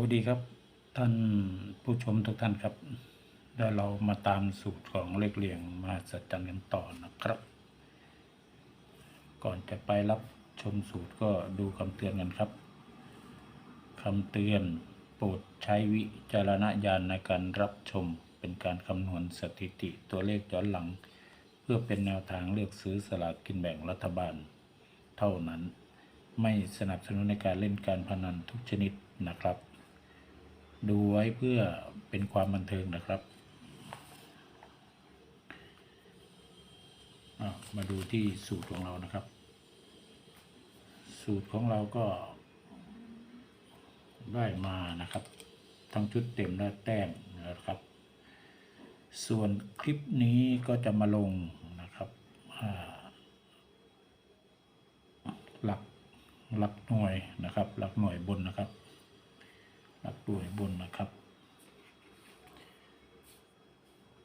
วัสดีครับ ท่านผู้ชมทุกท่านครับเดี๋ยวเรามาตามสูตรของเลขเรียงมาสัจจันกันต่อนะครับ ก่อนจะไปรับชมสูตรก็ดูคำเตือนกันครับคำเตือนโปรดใช้วิจารณญาณในการรับชมเป็นการคำนวณสถิติตัวเลขย้อนหลัง เพื่อเป็นแนวทางเลือกซื้อสลากกินแบ่งรัฐบาล เท่านั้น ไม่สนับสนุนในการเล่นการพนันทุกชนิดนะครับ ดูไว้เพื่อเป็นความบันเทิงนะครับ มาดูที่สูตรของเรานะครับ สูตรของเราก็ได้มานะครับ ทั้งชุดเต็มและแต้มนะครับ ส่วนคลิปนี้ก็จะมาลงนะครับหลักหลักหน่วยนะครับ หลักหน่วยบนนะครับ หลักหน่วยบนนะครับ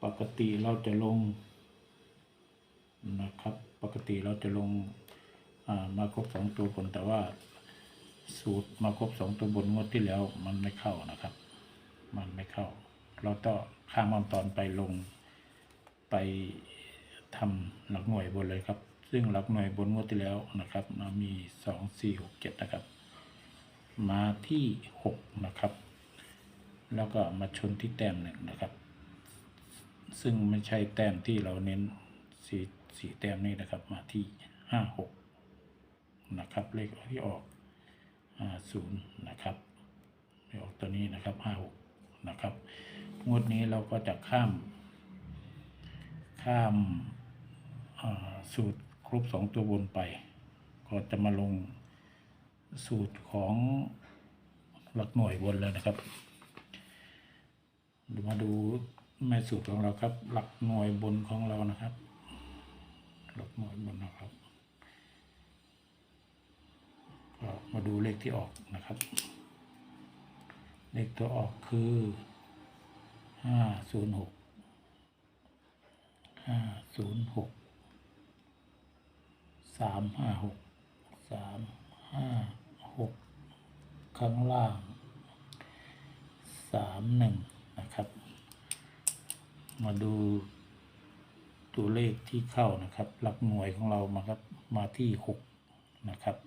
ปกติเราจะลงนะครับ ปกติเราจะลงอามาครบสองตัวบนแต่ว่าสูตรมาครบสองตัวบนงวดที่แล้วมันไม่เข้านะครับ มันไม่เข้า เราต้องข้ามขั้นตอนไปลงไปทำหลักหน่วยบนเลยครับ ซึ่งหลักหน่วยบนงวดที่แล้วนะครับมามีสองสี่หกเจ็ดนะครับ มาที่หกนะครับ แล้วก็มาชนที่แต้มหนึ่งนะครับ ซึ่งไม่ใช่แต้มที่เราเน้นสีสีแต้มนี้นะครับ มาที่ห้าหกนะครับ เลขที่ออกศูนย์นะครับเลขออกตัวนี้นะครับห้าหกนะครับ งวดนี้เราก็จะข้าม ข้ามาสูตรครบสองตัวบนไป ก็จะมาลง สูตรของหลักหน่วยบนเลยนะครับเดี๋ยวมาดูแม่สูตรของเราครับ หลักหน่วยบนของเรานะครับ หลักหน่วยบนนะครับมาดูเลขที่ออกนะครับ เลขตัวออกคือห้าศูนย์หกห้าศูนย์หกสามห้าหกสาม ห้าหกข้างล่างสามหนึ่งนะครับ มาดูตัวเลขที่เข้านะครับ หลักหน่วยของเรามาครับ มาที่หกนะครับ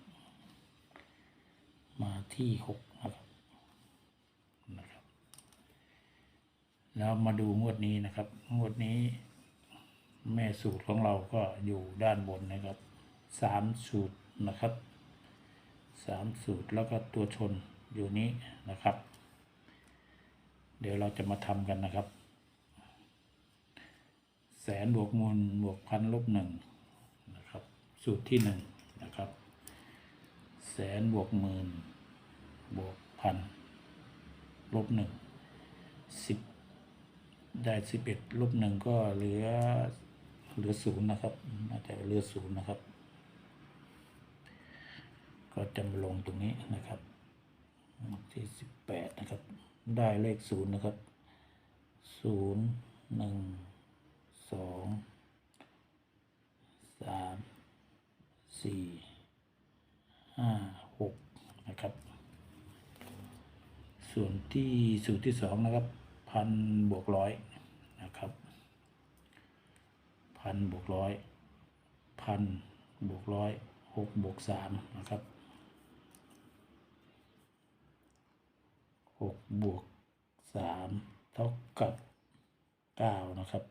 มาที่หกนะครับนะครับ แล้วมาดูงวดนี้นะครับ งวดนี้ แม่สูตรของเราก็อยู่ด้านบนนะครับสามสูตรนะครับ สามสูตรแล้วก็ตัวชนอยู่นี้นะครับ เดี๋ยวเราจะมาทำกันนะครับ แสนบวกมูลบวกพันลบหนึ่งนะครับ สูตรที่หนึ่งนะครับ แสนบวกหมื่นบวกพันลบหนึ่งสิบได้สิบเอ็ดลบหนึ่งก็เหลือเหลือศูนย์นะครับน่าจะเหลือศูนย์นะครับ ก็จะมาลงตรงนี้นะครับที่สิบแปดนะครับ ได้เลขศูนย์นะครับศูนย์หนึ่งสองสามสี่ห้าหกนะครับ ส่วนที่สูตรที่สองนะครับพันบวกร้อยนะครับพันบวกร้อยพันบวกร้อยหกบวกสามนะครับ หกบวกสามเท่ากับเก้านะครับ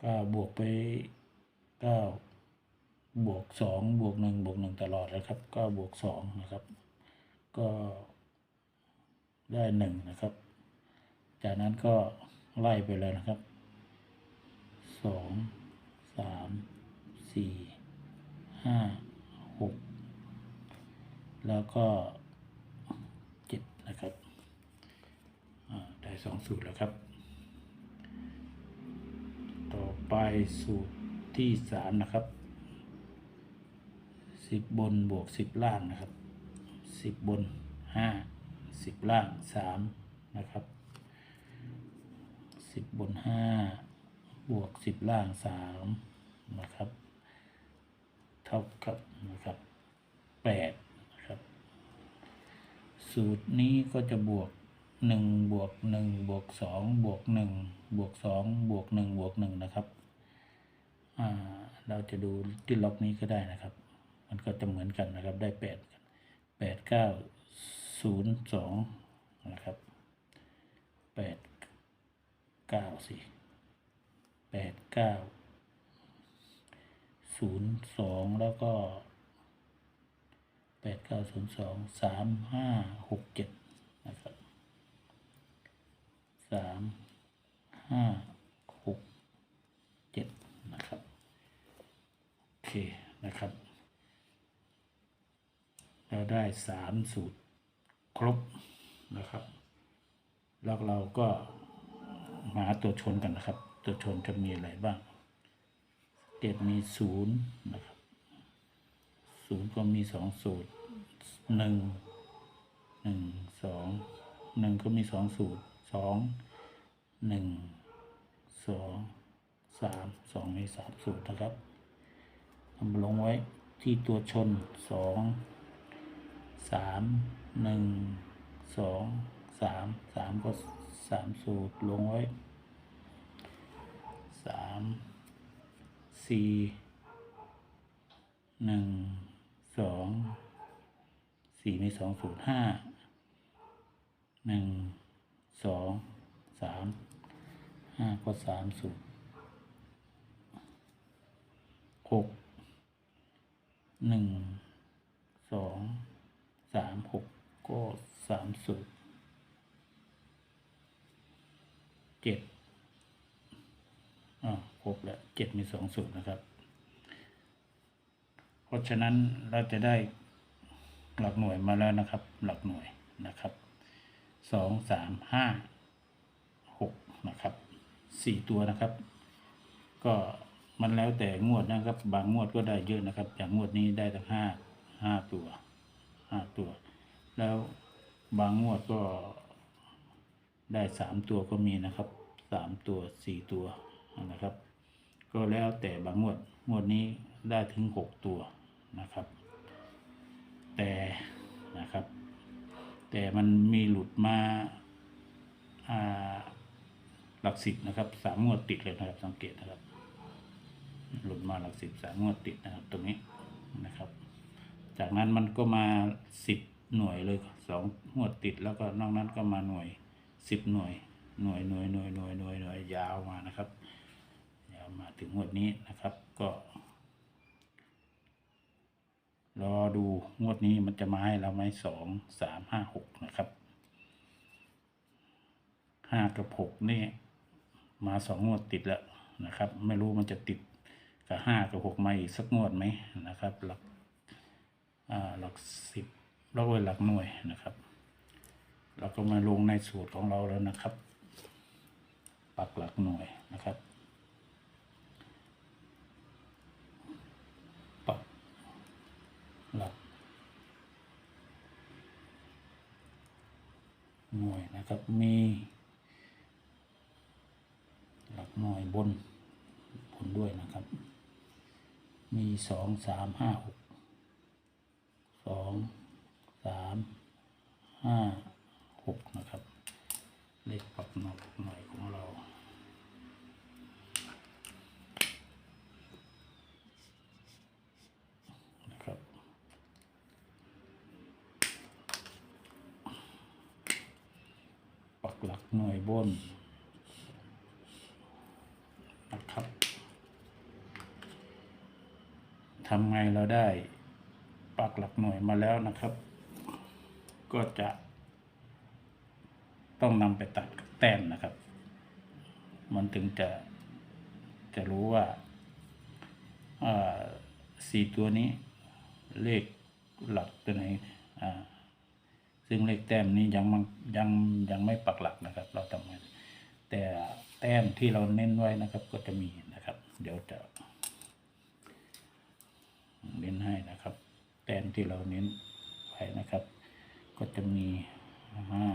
เก้าบวกไปเก้าบวกสองบวกหนึ่งบวกหนึ่งตลอดนะครับเก้าบวกสองนะครับ ก็ได้หนึ่งนะครับ จากนั้นก็ไล่ไปเลยนะครับสองสามสี่ห้าหกแล้วก็ นะครับได้สองสูตรแล้วครับ ต่อไปสูตรที่สามนะครับสิบบนบวกสิบล่างนะครับสิบบนห้าสิบล่างสามนะครับสิบบนห้าบวกสิบล่างสามนะครับ เท่ากับนะครับแปด สูตรนี้ก็จะบวกหนึ่งบวกหนึ่งบวกสองบวกหนึ่งบวกสองบวกหนึ่งบวกหนึ่งนะครับเราจะดูที่ล็อกนี้ก็ได้นะครับ มันก็จะเหมือนกันนะครับได้แปดแปดเก้าศูนย์สองนะครับแปดเก้าสิแปดเก้าศูนย์สองแล้วก็ แปดเก้าศูนย์สองสามห้าหกเจ็ดนะครับสามห้าหกเจ็ดนะครับโอเคนะครับ เราได้สามสูตรครบนะครับ แล้วเราก็หาตัวชนกันนะครับ ตัวชนจะมีอะไรบ้างเจ็ดมีศูนย์นะครับ ศูนย์ก็มีสองสูตรหนึ่งหนึ่งสองหนึ่งก็มีสองสูตรสองหนึ่งสองสามสองมีสามสูตรนะครับทำลงไว้ที่ตัวชนสองสามหนึ่งสองสามสามก็สามสูตรลงไว้สามสี่หนึ่ง สองสี่มีสองสูตรห้าหนึ่งสองสามห้าก็สามสูตรหกหนึ่งสองสามหกก็สามสูตรเจ็ดอ่าครบแล้วเจ็ดมีสองสูตรนะครับ เพราะฉะนั้นเราจะได้หลักหน่วยมาแล้วนะครับ หลักหน่วยนะครับสองสามห้าหกนะครับสี่ตัวนะครับ ก็มันแล้วแต่งวดนะครับ บางงวดก็ได้เยอะนะครับ อย่างงวดนี้ได้ตั้งห้าห้าตัวห้าตัว แล้วบางงวดก็ได้สามตัวก็มีนะครับสามตัวสี่ตัวนะครับ ก็แล้วแต่บางงวดงวดนี้ได้ถึงหกตัว นะครับ แต่นะครับ แต่มันมีหลุดมาหลักสิบนะครับสามงวดติดเลยนะครับสังเกตนะครับ หลุดมาหลักสิบสามงวดติดนะครับ ตรงนี้นะครับ จากนั้นมันก็มาสิบหน่วยเลยสองงวดติดแล้วก็นอกนั้นก็มาหน่วยสิบหน่วยหน่วยหน่วยหน่วยหน่วยหน่วยหน่วยยาวมานะครับยาวมาถึงงวดนี้นะครับ ก็ รอดูงวดนี้มันจะมาให้เราไหมสองสามห้าหกนะครับห้ากับหกนี่มาสองงวดติดแล้วนะครับ ไม่รู้มันจะติดกับห้ากับหกมาอีกสักงวดไหมนะครับ หลักอ่าหลักสิบแล้วก็หลักหน่วยนะครับ เราก็มาลงในสูตรของเราแล้วนะครับ ปักหลักหน่วยนะครับ ปักหลักห นะครับ มี หลักหน่วยบนบนด้วยนะครับ มีสองสามห้าหกสองสามห้าหกนะครับ เลขปักหน่วยหน่วยของเรา นะครับ ปัก หน่วยบนนะครับทำไงเราได้ปักหลักหน่วยมาแล้วนะครับ ก็จะ ต้องนำไปตัดแต้มนะครับ มันถึงจะจะรู้ว่าอ่าสี่ตัวนี้เลขหลักตัวไหนอ่า ซึ่งเลขแต้มนี้ยังมันยังยังไม่ปักหลักนะครับ เราทำไงแต่แต้มที่เราเน้นไว้นะครับ ก็จะมีนะครับ เดี๋ยวจะเน้นให้นะครับ แต้มที่เราเน้นไว้นะครับ ก็จะมีห้า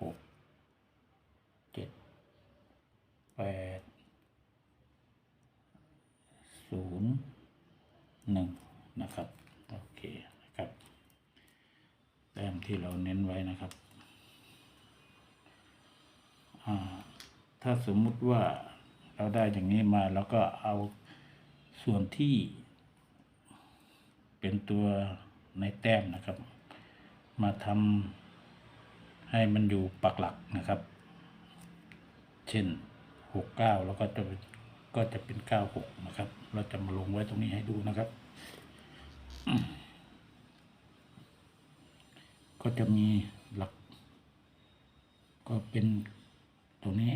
หกเจ็ดแปดศูนย์หนึ่งนะครับโอเคนะครับ แต้ม ที่เราเน้นไว้นะครับ ถ้าสมมุติว่าเราได้อย่างนี้มาแล้วก็เอาส่วนที่เป็นตัวในแต้มนะครับ มาทำให้มันอยู่ปักหลักนะครับ เช่นหกเก้าแล้วก็จะก็จะเป็นเก้าหกนะครับ เราจะมาลงไว้ตรงนี้ให้ดูนะครับ ก็จะมีหลัก ก็เป็นตัวนี้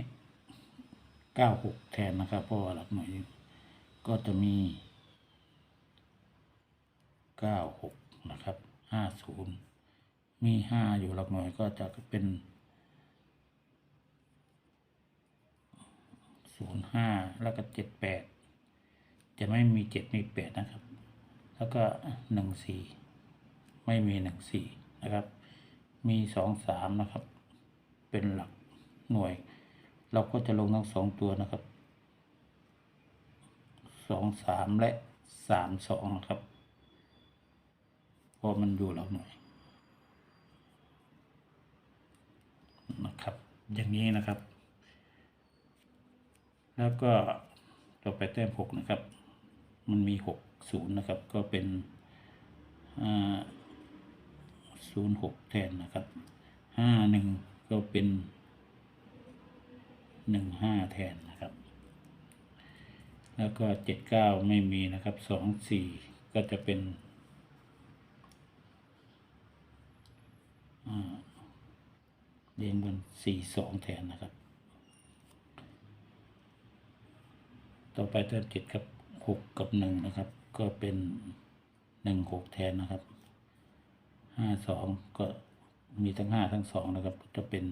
เก้าหกแทนนะครับเพราะว่าหลักหน่วยก็จะมีเก้าหกนะครับห้าศูนย์มีห้าอยู่หลักหน่วยก็จะเป็นศูนย์ห้าแล้วก็เจ็ดแปดจะไม่มีเจ็ดมีแปดนะครับ แล้วก็หนึ่งสี่ไม่มีหนึ่งสี่นะครับ มีสองสามนะครับ เป็นหลักหน่วย เราก็จะลงทั้งสองตัวนะครับสองสามและสามสองนะครับเพราะมันอยู่หลักหน่วยนะครับ อย่างนี้นะครับ แล้วก็ต่อไปแต้มหกนะครับ มันมีหกศูนย์นะครับ ก็เป็นอ่า ศูนย์หกแทนนะครับห้าหนึ่งก็เป็นหนึ่งห้าแทนนะครับ แล้วก็เจ็ดเก้าไม่มีนะครับสองสี่ก็จะเป็นเรียงบนสี่สองแทนนะครับ ต่อไปแต้มเจ็ดกับหกกับหนึ่งนะครับ ก็เป็นหนึ่งหกแทนนะครับ ห้าสองก็มีทั้งห้าทั้งสองนะครับ จะเป็น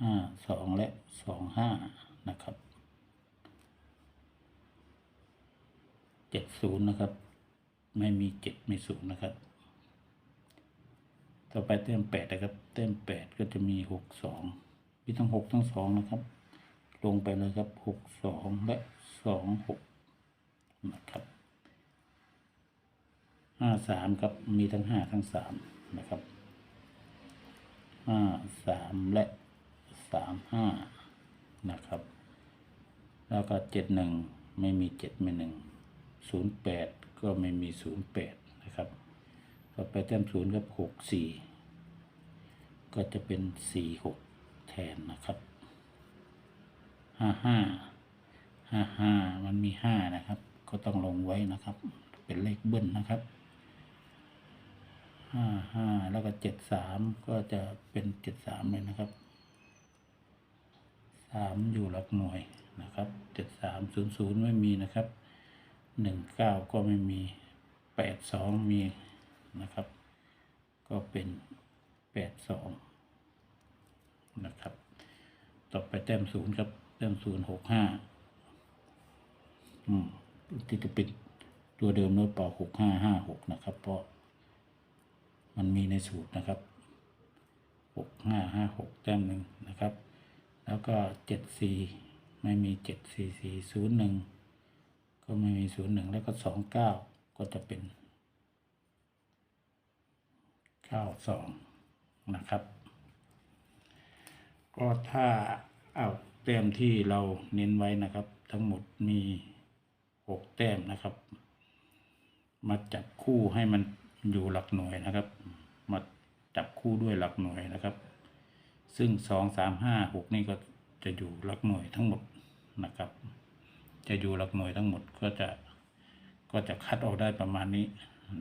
ห้าสองและสองห้านะครับเจ็ดศูนย์นะครับ ไม่มีเจ็ดไม่ศูนย์นะครับ ต่อไปเต้มแปดนะครับ เต้มแปดก็จะมีหกสองมีทั้งหกทั้งสองนะครับ ลงไปเลยครับหกสองและสองหกนะครับ ห้าสามครับมีทั้งห้าทั้งสามนะครับห้าสามและสามห้านะครับ แล้วก็เจ็ดหนึ่งไม่มีเจ็ดไม่หนึ่งศูนย์แปดก็ไม่มีศูนย์แปดนะครับต่อไปแต้มศูนย์กับหกสี่ก็จะเป็นสี่หกแทนนะครับห้าห้าห้าห้ามันมีห้านะครับ ก็ต้องลงไว้นะครับ เป็นเลขเบิ้ลนะครับ ห้าห้าแล้วก็เจ็ดสามก็จะเป็นเจ็ดสามเลยนะครับสามอยู่หลักหน่วยนะครับเจ็ดสามศูนย์ศูนย์ไม่มีนะครับหนึ่งเก้าก็ไม่มีแปดสองมีนะครับ ก็เป็นแปดสองนะครับ ต่อไปแต้มศูนย์ครับแต้มศูนย์หกห้าอืมที่จะเป็นตัวเดิมโน้ตเป่าหกห้าห้าหกนะครับ เพราะ มันมีในสูตรนะครับหกห้าห้าหกแต้มหนึ่งนะครับ แล้วก็เจ็ดซีไม่มีเจ็ดสี่สี่ศูนย์หนึ่งก็ไม่มีศูนย์หนึ่งแล้วก็สองเก้าก็จะเป็นเก้าสองนะครับ ก็ถ้าเอาแต้มที่เราเน้นไว้นะครับ ทั้งหมดมีหกแต้มนะครับ มาจับคู่ให้มัน อยู่หลักหน่วยนะครับ มาจับคู่ด้วยหลักหน่วยนะครับ ซึ่งสองสามห้าหกนี่ก็จะอยู่หลักหน่วยทั้งหมดนะครับ จะอยู่หลักหน่วยทั้งหมดก็จะก็จะคัดออกได้ประมาณนี้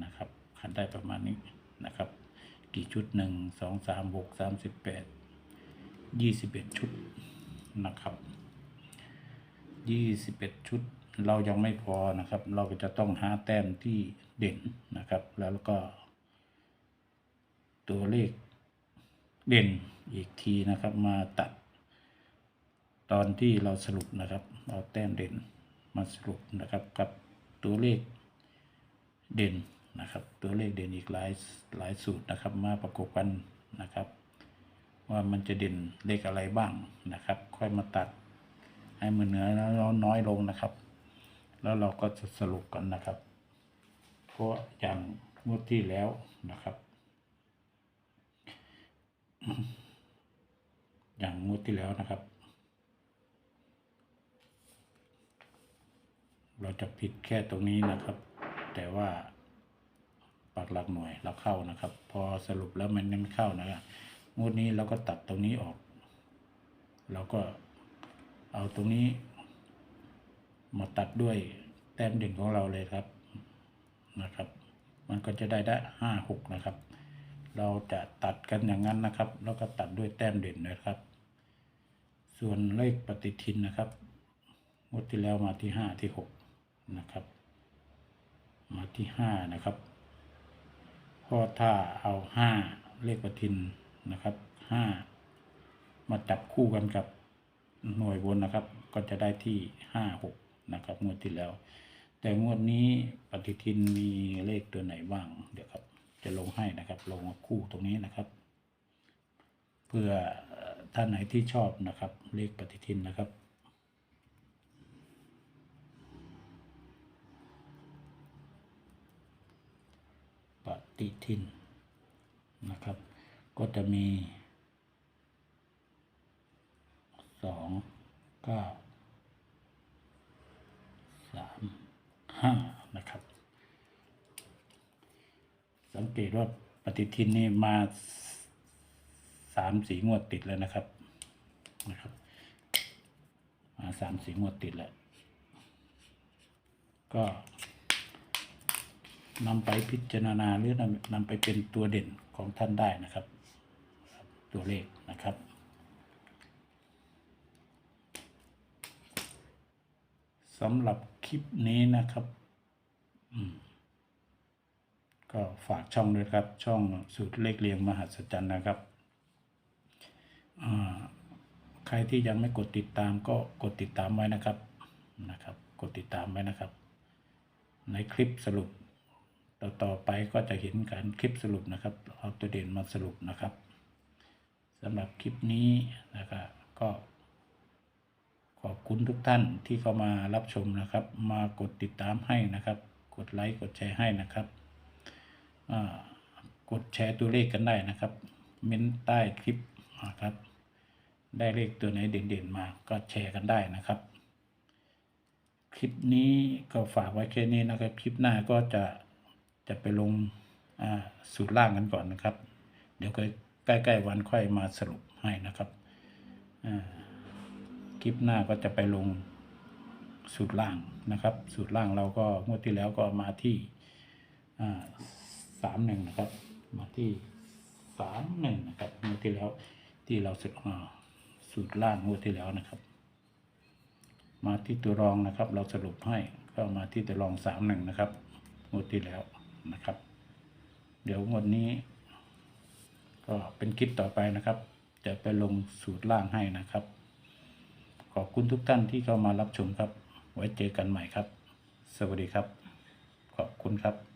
นะครับ คัดได้ประมาณนี้นะครับ กี่ชุดหนึ่งสองสามหกสามสิบแปดยี่สิบเอ็ดชุดนะครับยี่สิบเอ็ดชุด เรายังไม่พอนะครับ เราก็จะต้องหาแต้มที่เด่นนะครับ แล้วก็ ตัวเลขเด่นอีกทีนะครับ มาตัด ตอนที่เราสรุปนะครับ เอาแต้มเด่นมาสรุปนะครับกับตัวเลขเด่นนะครับ ตัวเลขเด่นอีกหลายหลายสูตรนะครับ มาประกบกันนะครับ ว่ามันจะเด่นเลขอะไรบ้างนะครับ ค่อยมาตัดให้มันเหนือแล้วน้อยลงนะครับ แล้วเราก็จะสรุปกันนะครับ เพราะอย่างงวดที่แล้วนะครับ อย่างงวดที่แล้วนะครับ เราจะผิดแค่ตรงนี้นะครับ แต่ว่าปักหลักหน่วยเราเข้านะครับ พอสรุปแล้วมันไม่เข้านะครับงวดนี้เราก็ตัดตรงนี้ออก เราก็เอาตรงนี้ มาตัดด้วยแต้มเด่นของเราเลยครับนะครับ มันก็จะได้ได้ห้าหกนะครับ เราจะตัดกันอย่างนั้นนะครับ แล้วก็ตัดด้วยแต้มเด่นนะครับ ส่วนเลขปฏิทินนะครับงวดที่แล้วมาที่ห้าที่หกนะครับ มาที่ห้านะครับเพราะถ้าเอาห้าเลขปฏิทินนะครับห้ามาจับคู่กันกับหน่วยบนนะครับ ก็จะได้ที่ห้าหก นะครับงวดที่แล้ว แต่งวดนี้ปฏิทินมีเลขตัวไหนบ้าง เดี๋ยวครับ จะลงให้นะครับ ลงคู่ตรงนี้นะครับ เพื่อเอ่อท่านไหนที่ชอบนะครับ เลขปฏิทินนะครับปฏิทินนะครับ ก็จะมีสองเก้าสาม ห้านะครับ สังเกตว่าปฏิทินนี่มาสามสีงวดติดแล้วนะครับนะครับ มาสามสีงวดติดแล้ว ก็นำไปพิจารณาหรือนำนำไปเป็นตัวเด่นของท่านได้นะครับ ตัวเลขนะครับ สำหรับคลิปนี้นะครับ ก็ฝากช่องด้วยครับ ช่องสูตรเลขเรียงมหัศจรรย์นะครับ ใครที่ยังไม่กดติดตามก็กดติดตามไว้นะครับนะครับ กดติดตามไว้นะครับ ในคลิปสรุป ต่อต่อไปก็จะเห็นการคลิปสรุปนะครับเอาตัวเด่นมาสรุปนะครับสำหรับคลิปนี้นะครับก็ อบคุณทุกท่านที่เข้ามารับชมนะครับ มากดติดตามให้นะครับ กดไลค์กดแชร์ให้นะครับกดแชร์ตัวเลขกันได้นะครับ เม้นใต้คลิปนะครับ ได้เลขตัวไหนเด่นๆมาก็แชร์กันได้นะครับ คลิปนี้ก็ฝากไว้แค่นี้นะครับ คลิปหน้าก็จะจะไปลงสูตรล่างกันก่อนนะครับ เดี๋ยวก็ใกล้ๆวันค่อยมาสรุปให้นะครับอ่า คลิปหน้าก็จะไปลงสูตรล่างนะครับ สูตรล่างเราก็งวดที่แล้วก็มาที่สามหนึ่งนะครับ มาที่สามหนึ่งนะครับงวดที่แล้วที่เราสุดสูตรล่างงวดที่แล้วนะครับ มาที่ตัวรองนะครับ เราสรุปให้ก็มาที่ตัวรองสามหนึ่งนะครับงวดที่แล้วนะครับ เดี๋ยวงวดนี้ ก็เป็นคลิปต่อไปนะครับ จะไปลงสูตรล่างให้นะครับ ขอบคุณทุกท่านที่เข้ามารับชมครับ ไว้เจอกันใหม่ครับ สวัสดีครับ ขอบคุณครับ